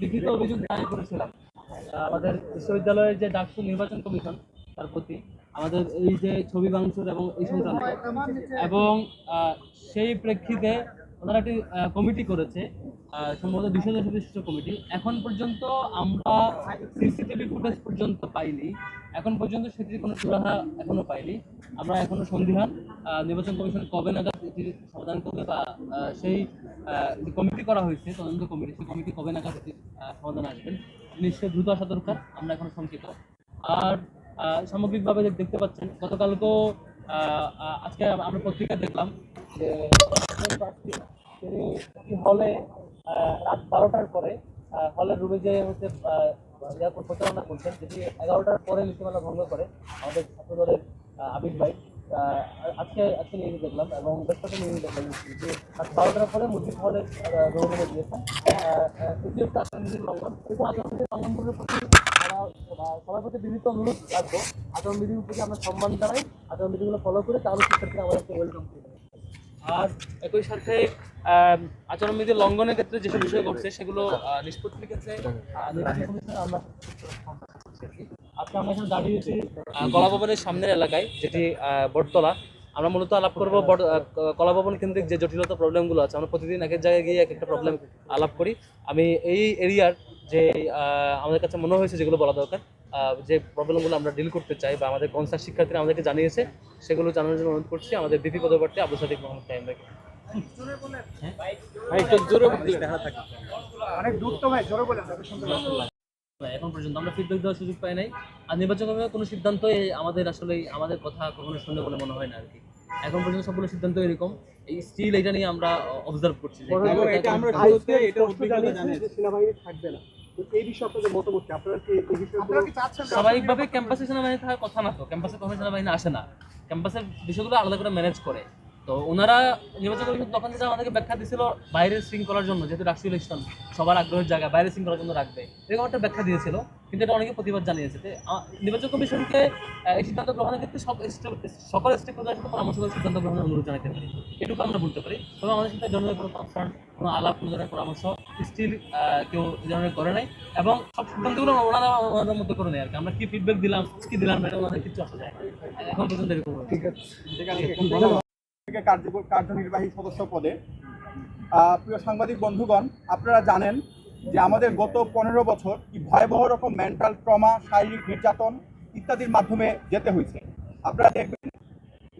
লিখিত অভিযোগ দায়ের করেছিলাম। আমাদের বিশ্ববিদ্যালয়ের যে ডাকসু নির্বাচন কমিশন, তার প্রতি আমাদের এই যে ছবি বাংশুর এবং এই সংক্রান্ত, এবং সেই প্রেক্ষিতে ওনারা একটি কমিটি করেছে। সম্ভবত দুশো বিশিষ্ট কমিটি। এখন পর্যন্ত আমরা সিসিটিভি ফুটেজ পর্যন্ত পাইনি। এখন পর্যন্ত সেটির কোনো সুরাহা এখনও পাইনি। আমরা এখনও সন্দিহান আহ, নির্বাচন কমিশন কবে নাগাদ এটির সমাধান করবে বা সেই যে কমিটি করা হয়েছে তদন্ত কমিটি সেই কমিটি কবে নাগাদ এটির সমাধান আসবেন নিশ্চয়ই দ্রুত আসা দরকার। আমরা এখনও শঙ্কিত। আর সামগ্রিকভাবে দেখতে পাচ্ছেন গতকালকেও আজকে আমরা পত্রিকা দেখলাম যে হলে রাত বারোটার পরে হলের রুমে যে হচ্ছে করে প্রচারণা করছেন যেটি এগারোটার পরে নীতিমালা ভঙ্গ করে, আমাদের ছাত্র দলের আবির ভাই আজকে আজকে নিউজ দেখলাম, এবং বেশ দেখলাম যে রাত বারোটার পরে মুজিব হলের রুমে দিয়েছেন লঙ্ঘন কিন্তু করে প্রতি বিনীত অনুরোধ রাখব। আচরণবিধির প্রতি আমরা সম্মান জানাই। আচরণবিধিগুলো ফলো করে তাহলে শিক্ষার্থীরা আমাদেরকে ওয়েলকাম করবে। আর একই সাথে আচরণবিধি লঙ্ঘনের ক্ষেত্রে যেসব বিষয় ঘটছে, সেগুলো নিষ্পত্তির ক্ষেত্রে আমরা আজকে আমরা এখানে দাঁড়িয়েছি কলাভবনের সামনের এলাকায়, যেটি বটতলা। আমরা মূলত আলাপ করব বট আহ, কলা ভবন কেন্দ্রিক যে জটিলতা প্রবলেমগুলো আছে আমরা প্রতিদিন এক এক জায়গায় গিয়ে এক একটা প্রবলেম আলাপ করি। আমি এই এরিয়ার যে আমাদের কাছে মনে হয়েছে যেগুলো বলা দরকার যে প্রবলেমগুলো আমরা ডিল করতে চাই বা আমাদের কনসার্ট শিক্ষার্থীরা আমাদেরকে জানিয়েছে সেগুলো জানানোর জন্য অনুরোধ করছি আমাদের বিপি পদপ্রার্থী আবু সাদিক মোহাম্মদ টাইম রাখি অনেক দূর তো ভাই জোরে বলেন। এখন পর্যন্ত আমরা ফিডব্যাক দেওয়ার সুযোগ পাই নাই। আর নির্বাচন কমিশনের কোনো সিদ্ধান্তই আমাদের আসলে আমাদের কথা কখনো শুনে বলে মনে হয় না আর কি এখন পর্যন্ত সবগুলো সিদ্ধান্ত এরকম। এই স্টিল এটা নিয়ে আমরা অবজার্ভ করছি যে এটা আমরা শুরুতে এটা অভিজ্ঞতা জানিয়েছি সেনাবাহিনী থাকবে না। স্বাভাবিকভাবে ক্যাম্পাসে সেনাবাহিনী থাকার কথা না তো। ক্যাম্পাসে কখনো সেনাবাহিনী আসে না। ক্যাম্পাসের বিষয়গুলো আলাদা করে ম্যানেজ করে। তো ওনারা নির্বাচন কমিশন তখন যেটা আমাদেরকে ব্যাখ্যা দিয়েছিল বাইরের শৃঙ্খলার জন্য, যেহেতু রাষ্ট্রীয় ইলেকশন সবার আগ্রহের জায়গা, বাইরের শৃঙ্খলার জন্য রাখবে, এরকম একটা ব্যাখ্যা দিয়েছিল। কিন্তু এটা অনেকে প্রতিবাদ জানিয়েছে। নির্বাচন কমিশনকে এই সিদ্ধান্ত গ্রহণের ক্ষেত্রে সকল হোল্ডারের সাথে পরামর্শ করে সিদ্ধান্ত গ্রহণের অনুরোধ জানাতে পারি এটুকু আমরা বলতে পারি। তবে আমাদের সাথে জনগণের কোনো কনসার্ন কোনো আলাপ, কোনো ধরনের পরামর্শ স্টিল কেউ ধরনের করে নাই। এবং সব সিদ্ধান্তগুলো ওনারা ওনাদের মধ্যে করে নেয় আর কি। আমরা কি ফিডব্যাক দিলাম, কি দিলাম এটা ওনাদের কিছু আসা যায় এখন পর্যন্ত এরকম ঠিক আছে। থেকে কার্য- কার্যনির্বাহী সদস্য পদে। প্রিয় সাংবাদিক বন্ধুগণ, আপনারা জানেন যে আমাদের গত পনেরো বছর কি ভয়াবহ রকম মেন্টাল ট্রমা শারীরিক নির্যাতন ইত্যাদির মাধ্যমে যেতে হয়েছে। আপনারা দেখবেন,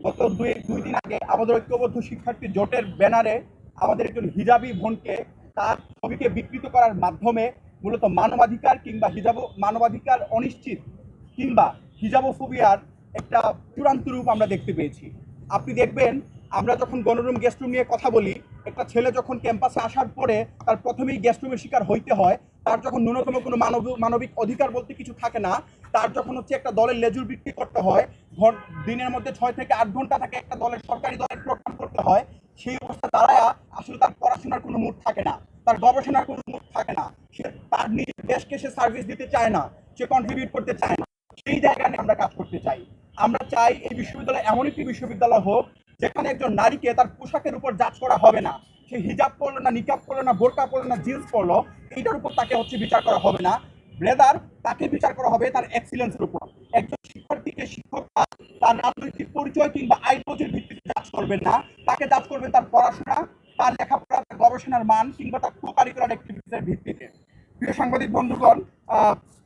গত দুই দুই দিন আগে আমাদের ঐক্যবদ্ধ শিক্ষার্থী জোটের ব্যানারে আমাদের একজন হিজাবি বোনকে তার ছবিকে বিকৃত করার মাধ্যমে মূলত মানবাধিকার কিংবা হিজাব, মানবাধিকার অনিশ্চিত কিংবা হিজাবোফোবিয়ার একটা চূড়ান্ত রূপ আমরা দেখতে পেয়েছি। আপনি দেখবেন আমরা যখন গণরুম গেস্ট রুম নিয়ে কথা বলি, একটা ছেলে যখন ক্যাম্পাসে আসার পরে তার প্রথমেই গেস্ট রুমের শিকার হইতে হয়, তার যখন ন্যূনতম কোনো মানব, মানবিক অধিকার বলতে কিছু থাকে না, তার যখন হচ্ছে একটা দলের লেজুর বিক্রি করতে হয়, ঘর- দিনের মধ্যে ছয় থেকে আট ঘণ্টা তাকে একটা দলের সরকারি দলের প্রোগ্রাম করতে হয়, সেই অবস্থা দাঁড়ায় আসলে তার পড়াশোনার কোনো মুড থাকে না, তার গবেষণার কোনো মুড থাকে না, সে তার নিজের দেশকে সে সার্ভিস দিতে চায় না, সে কন্ট্রিবিউট করতে চায় না, সেই জায়গায় আমরা কাজ করতে চাই। আমরা চাই এই বিশ্ববিদ্যালয় এমন একটি বিশ্ববিদ্যালয় হোক যেখানে একজন নারীকে তার পোশাকের উপর জাজ করা হবে না, সে হিজাব পরলো না, নিকাব পরলো না, বোরকা পরলো না জিন্স পরলো, এইটার উপর তাকে হচ্ছে বিচার করা হবে না। রেদার তাকে বিচার করা হবে তার এক্সিলেন্সের উপর। একজন শিক্ষার্থীকে শিক্ষক তার রাজনৈতিক পরিচয় কিংবা আইডিওলজির ভিত্তিতে জাজ করবেন না। তাকে জাজ করবেন তার পড়াশোনা, তার লেখাপড়া, তার গবেষণার মান কিংবা তার কো কারিকুলার অ্যাক্টিভিটিসের ভিত্তিতে। প্রিয় সাংবাদিক বন্ধুগণ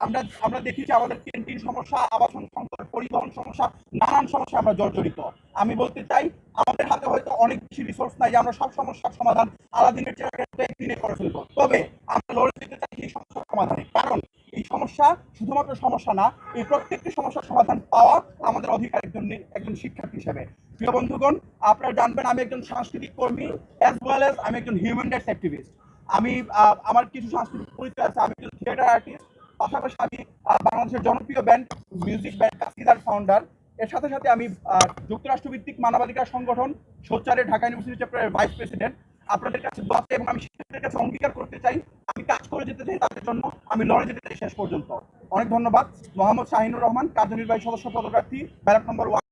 আমরা আমরা দেখি যে আমাদের ক্যান্টিন সমস্যা, আবাসন সংকট পরিবহন সমস্যা, নানান সমস্যা আমরা জর্জরিত। আমি বলতে চাই আমাদের হাতে হয়তো অনেক বেশি রিসোর্স নাই যে আমরা সব সমস্যার সমাধান আলাদিনের চেহারা একদিনে করে ফেলব। তবে আমরা লড়ে যেতে চাই এই সমস্যার সমাধানে। কারণ এই সমস্যা শুধুমাত্র সমস্যা না, এই প্রত্যেকটি সমস্যার সমাধান পাওয়া আমাদের অধিকার একজন একজন শিক্ষার্থী হিসেবে। প্রিয় বন্ধুগণ, আপনারা জানবেন আমি একজন সাংস্কৃতিক কর্মী অ্যাজ ওয়েল এজ আমি একজন হিউম্যান রাইটস অ্যাক্টিভিস্ট আমি আমার কিছু সাংস্কৃতিক পরিচয় আছে, আমি একজন থিয়েটার আর্টিস্ট পাশাপাশি আমি বাংলাদেশের জনপ্রিয় ব্যান্ড মিউজিক ব্যান্ড কাসিদার ফাউন্ডার এর সাথে সাথে আমি যুক্তরাষ্ট্রভিত্তিক মানবাধিকার সংগঠন, সোচ্চারে ঢাকা ইউনিভার্সিটি চ্যাপ্টারের ভাইস প্রেসিডেন্ট আপনাদের কাছে দোয়াতে এবং আমি শিক্ষকদের কাছে অঙ্গীকার করতে চাই, আমি কাজ করে যেতে চাই তাদের জন্য, আমি লড়ে যেতে চাই শেষ পর্যন্ত। অনেক ধন্যবাদ। মোহাম্মদ শাহিনুর রহমান, কার্যনির্বাহী সদস্য পদপ্রার্থী, ব্যালট নম্বর ওয়ান